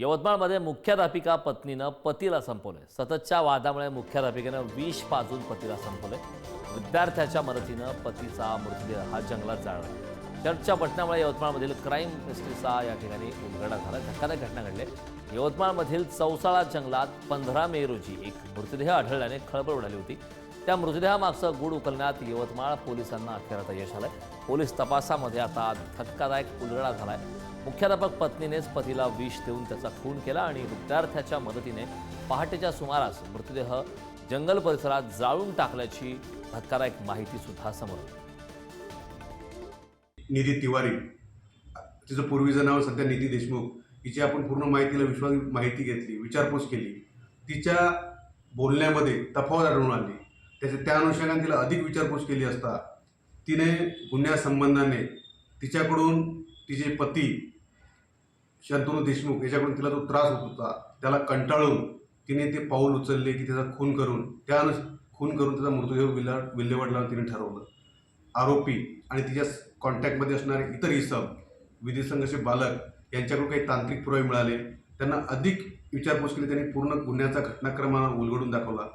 यवतमाळमध्ये मुख्याध्यापिका पत्नीनं पतीला संपवलंय. सततच्या वादामुळे मुख्याध्यापिकेनं विष पाजून पतीला संपवलंय. विद्यार्थ्याच्या मदतीनं पतीचा मृतदेह हा जंगलात जाळला. चर्चच्या घटनामुळे यवतमाळमधील क्राईम हिस्ट्रीचा या ठिकाणी उलगडा झाला. धक्कादायक घटना घडली. यवतमाळमधील चौसाळा जंगलात पंधरा मे रोजी एक मृतदेह आढळल्याने खळबळ उडाली होती. त्या मृतदेहामागचं गूढ उकलण्यात यवतमाळ पोलिसांना अखेर आता यश आलंय. पोलीस तपासामध्ये आता धक्कादायक उलगडा झालाय. मुख्याध्यापक पत्नीनेच पतीला विष देऊन त्याचा खून केला आणि विद्यार्थ्याच्या मदतीने पहाटेच्या सुमारास मृतदेह जंगल परिसरात जाळून टाकल्याची धक्कादायक माहिती सुद्धा समोर निधी तिवारी. तिचं पूर्वीचं नाव सध्या निधी देशमुख. हिची आपण पूर्ण माहितीला विश्वास माहिती घेतली विचारपूस केली. तिच्या बोलण्यामध्ये तफावत आढळून आली. त्याच्या त्या अनुषंगाने तिला अधिक विचारपूस केली असता तिने गुन्ह्यासंबंधाने तिच्याकडून तिचे पती शंतनू देशमुख याच्याकडून तिला जो त्रास होत होता. त्याला कंटाळून तिने ते पाऊल उचलले की त्याचा खून करून त्या खून करून त्याचा मृतदेह विला विल्हेवाट लावून तिने ठरवलं. आरोपी आणि तिच्या कॉन्टॅक्टमध्ये असणारे इतर इसम विधी संघर्ष बालक यांच्याकडून काही तांत्रिक पुरावे मिळाले. त्यांना अधिक विचारपूस केली त्यांनी पूर्ण गुन्ह्याचा घटनाक्रमाला उलगडून दाखवला.